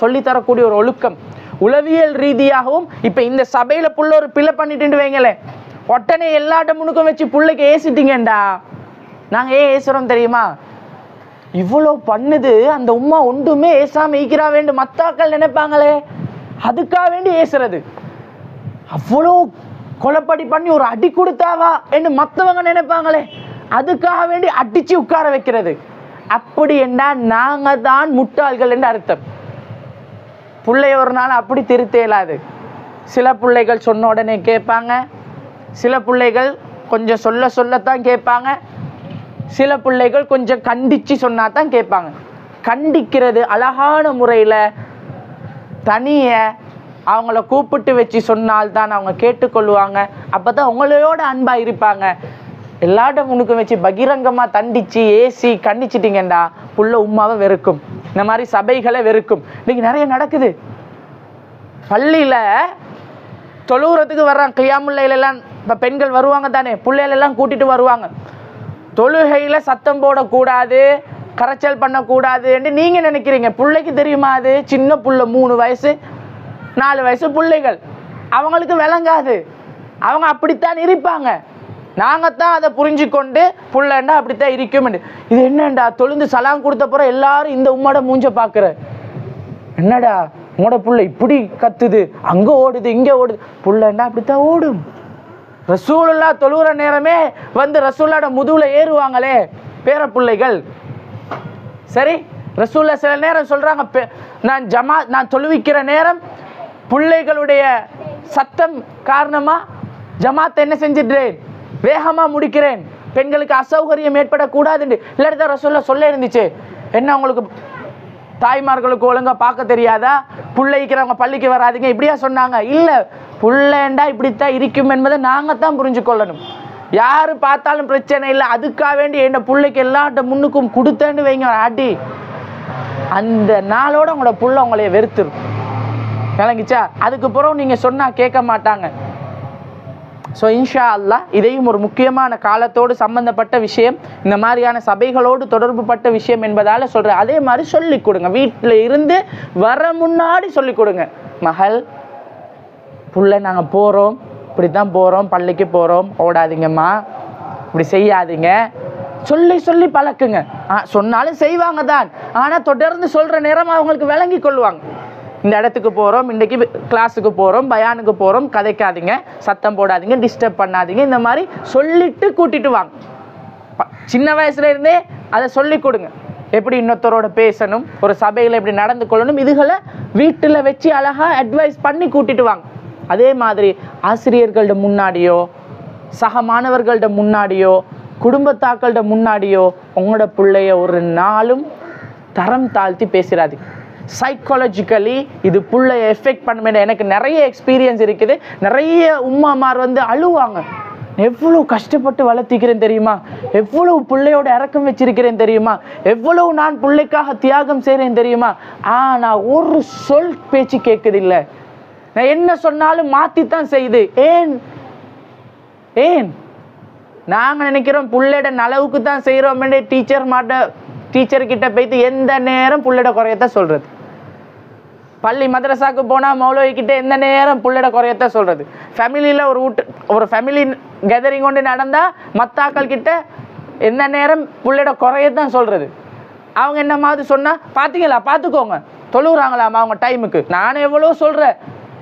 சொல்லித்தரக்கூடிய ஒரு ஒழுக்கம். உளவியல் ரீதியாகவும் இப்போ இந்த சபையில் புள்ள ஒரு பிள்ளை பண்ணிட்டு வைங்களேன் உடனே எல்லாட்ட முணுக்கம் வச்சு புள்ளைக்கு ஏசிட்டீங்கண்டா? நாங்கள் ஏன் ஏசுகிறோம் தெரியுமா? இவ்வளோ பண்ணுது அந்த உம்மா ஒன்றுமே ஏசாம ஈக்கிறா வேண்டும் மத்தாக்கள் நினைப்பாங்களே அதுக்காக வேண்டி ஏசுறது. அவ்வளோ கொலப்படி பண்ணி ஒரு அடி கொடுத்தாவா என்று மற்றவங்க நினைப்பாங்களே அதுக்காக வேண்டி அடிச்சு உட்கார வைக்கிறது. அப்படி என்றால் நாங்க தான் முட்டாள்கள் என்று அர்த்தம். பிள்ளைய ஒரு நாள் அப்படி திருத்த இயலாது சில பிள்ளைகள் சொன்ன உடனே கேட்பாங்க. சில பிள்ளைகள் கொஞ்சம் சொல்ல சொல்லத்தான் கேட்பாங்க. சில பிள்ளைகள் கொஞ்சம் கண்டித்து சொன்னா தான் கேட்பாங்க. கண்டிக்கிறது அழகான முறையில் தனிய அவங்கள கூப்பிட்டு வச்சு சொன்னால்தான் அவங்க கேட்டுக்கொள்வாங்க அப்போ தான் உங்களோட அன்பாக இருப்பாங்க. எல்லாட்டும் உனக்கும் வச்சு பகிரங்கமாக தண்டிச்சு ஏசி கண்டிச்சிட்டிங்கண்டா புள்ள உமாவை வெறுக்கும். இந்த மாதிரி சபைகளை வெறுக்கும். இன்னைக்கு நிறைய நடக்குது. பள்ளியில் தொழுவுறதுக்கு வர்றான் கையாமுல்லையிலெல்லாம் இப்போ பெண்கள் வருவாங்க தானே. பிள்ளைகளெல்லாம் கூட்டிகிட்டு வருவாங்க. தொழுகையில் சத்தம் போடக்கூடாது கரைச்சல் பண்ணக்கூடாதுன்னு நீங்கள் நினைக்கிறீங்க. பிள்ளைக்கு தெரியுமா அது? சின்ன புள்ள மூணு வயசு நாலு வயசு பிள்ளைகள். அவங்களுக்கு விளங்காது. அவங்க அப்படித்தான் இருப்பாங்க. நாங்கள் தான் அதை புரிஞ்சு கொண்டு புள்ளண்டா அப்படித்தான் இருக்கும் இது என்னண்டா? தொழுந்து சலாம் கொடுத்த பிறகு எல்லாரும் இந்த உம்மோட மூஞ்ச பார்க்குற. என்னடா? உங்களோட புள்ள இப்படி கத்துது. அங்கே ஓடுது இங்கே ஓடுது. புள்ளண்டா அப்படித்தான் ஓடும். ரசூலுல்லா தொழுகிற நேரமே வந்து ரசூல்லாட முதுகுல ஏறுவாங்களே பேர பிள்ளைகள். சரி? ரசூல்லா சில நேரம் சொல்றாங்க நான் ஜமா நான் தொழுவிக்கிற நேரம் பிள்ளைகளுடைய சத்தம் காரணமா ஜமாத்தை என்ன செஞ்சிடுறேன்? வேகமாக முடிக்கிறேன். பெண்களுக்கு அசௌகரியம் ஏற்படக்கூடாதுன்னு இல்லாட்டி தான் ரசூல்லா சொல்ல இருந்துச்சு. என்ன உங்களுக்கு தாய்மார்களுக்கு ஒழுங்காக பார்க்க தெரியாதா? பிள்ளைக்கிறவங்க பள்ளிக்கு வராதீங்க. இப்படியா சொன்னாங்க. இல்லை புள்ளேண்டா இப்படித்தான் இருக்கும் என்பதை நாங்கள் தான் புரிஞ்சு கொள்ளணும் யார் பார்த்தாலும் பிரச்சனை இல்லை. அதுக்காக வேண்டி என்ன பிள்ளைக்கு எல்லாட்ட முன்னுக்கும் கொடுத்தேன்னு வைங்க ஆட்டி அந்த நாளோட உங்களோட புள்ள உங்களைய வெறுத்துரும். விளங்கிச்சா? அதுக்கு பிறகு நீங்கள் சொன்னால் கேட்க மாட்டாங்க. ஸோ இன்ஷா அல்லாஹ் இதையும் ஒரு முக்கியமான காலத்தோடு சம்பந்தப்பட்ட விஷயம். இந்த மாதிரியான சபைகளோடு தொடர்பு பட்ட விஷயம் என்பதால் சொல்கிறேன் அதே மாதிரி சொல்லி கொடுங்க. வீட்டில் இருந்து வர முன்னாடி சொல்லி கொடுங்க. மகள் புள்ள நாங்கள் போகிறோம் இப்படி தான் போகிறோம் பள்ளிக்கு போகிறோம் ஓடாதீங்கம்மா. இப்படி செய்யாதீங்க. சொல்லி சொல்லி பழக்குங்க. ஆ சொன்னாலும் செய்வாங்க தான் ஆனால் தொடர்ந்து சொல்கிற நேரம் அவங்களுக்கு விளங்கி கொள்வாங்க. இந்த இடத்துக்கு போகிறோம் இன்றைக்கி கிளாஸுக்கு போகிறோம் பயானுக்கு போகிறோம் கதைக்காதீங்க சத்தம் போடாதீங்க டிஸ்டர்ப் பண்ணாதீங்க இந்த மாதிரி சொல்லிட்டு கூட்டிட்டு வாங்க. சின்ன வயசுலேருந்தே அதை சொல்லி கொடுங்க. எப்படி இன்னொருத்தரோட பேசணும் ஒரு சபையில் எப்படி நடந்து கொள்ளணும் இதுகளை வீட்டில் வச்சு அழகாக அட்வைஸ் பண்ணி கூட்டிட்டு வாங்க. அதே மாதிரி ஆசிரியர்கள்ட முன்னாடியோ சக மாணவர்கள்ட்ட முன்னாடியோ குடும்பத்தாக்கள்கிட்ட முன்னாடியோ உங்களோட பிள்ளைய ஒரு நாளும் தரம் தாழ்த்தி பேசுறாதீங்க சைக்காலஜிக்கலி இது புள்ளைய எஃபெக்ட் பண்ணுமே எனக்கு நிறைய எக்ஸ்பீரியன்ஸ் இருக்குது. நிறைய உம்மாமார் வந்து அழுவாங்க. எவ்வளவு கஷ்டப்பட்டு வளர்த்திக்கிறேன் தெரியுமா? எவ்வளவு பிள்ளையோட இறக்கம் வச்சிருக்கிறேன் தெரியுமா? எவ்வளவு நான் பிள்ளைக்காக தியாகம் செய்கிறேன் தெரியுமா? ஆனால் ஒரு சொல் பேச்சு கேட்குதில்ல. நான் என்ன சொன்னாலும் மாற்றித்தான் செய்யுது. ஏன்? ஏன்? நாங்கள் நினைக்கிறோம் பிள்ளையோட நலவுக்கு தான் செய்கிறோம் டீச்சர் மாட்ட டீச்சர்கிட்ட போய்த்து எந்த நேரம் பிள்ளையோட குறையத்தான் சொல்கிறது பள்ளி மதரசாவுக்கு போனால் மௌலவிக்கிட்ட எந்த நேரம் புள்ளட குறையத்தான் சொல்கிறது ஃபேமிலியில் ஒரு வீட்டு ஒரு ஃபேமிலி கெதரிங் கொண்டு நடந்தால் மற்ற ஆக்கள் கிட்ட எந்த நேரம் புள்ளட குறையத்தான் சொல்கிறது அவங்க என்ன மாதிரி சொன்னால் பார்த்தீங்களா பார்த்துக்கோங்க தொழுகிறாங்களாமா அவங்க டைமுக்கு நான் எவ்வளோ சொல்கிறேன்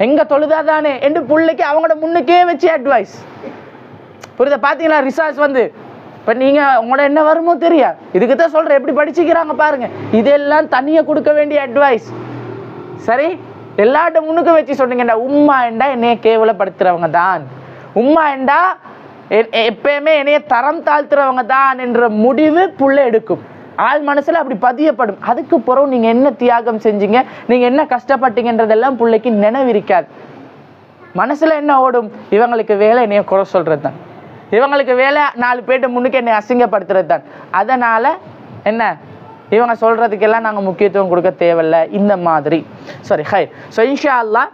எங்கே தொழுதா தானே? என்று பிள்ளைக்கு அவங்களோட முன்னுக்கே வச்சு அட்வைஸ் புரியுதா? பார்த்தீங்களா ரிசார்ச் வந்து. இப்போ நீங்கள் உங்களோட என்ன வருமோ தெரியா இதுக்கு தான் சொல்கிறேன் எப்படி படிச்சுக்கிறாங்க பாருங்கள் இதெல்லாம் தண்ணியை கொடுக்க வேண்டிய அட்வைஸ் சரி? எல்லாட்ட முன்னுக்கு வச்சு சொன்னீங்கடா உம்மா என்றா என்னைய கேவலப்படுத்துறவங்க தான். உம்மா என்றா எ- எப்பயுமே என்னைய தரம் தாழ்த்துறவங்க தான் என்ற முடிவு புள்ள எடுக்கும். ஆள் மனசுல அப்படி பதியப்படும். அதுக்கு பிறகு நீங்க என்ன தியாகம் செஞ்சீங்க நீங்க என்ன கஷ்டப்பட்டீங்கன்றதெல்லாம் பிள்ளைக்கு நினைவிருக்காது. மனசுல என்ன ஓடும்? இவங்களுக்கு வேலை என்னைய குறை சொல்றது தான். இவங்களுக்கு வேலை நாலு பேர்ட்ட முன்னுக்கு என்னை அசிங்கப்படுத்துறது தான். அதனால என்ன? இவங்க சொல்றதுக்கெல்லாம் நாங்க முக்கியத்துவம் கொடுக்க தேவையில்லை. இந்த மாதிரி. சரி ஹை. ஸோ இன்ஷா அல்லாஹ்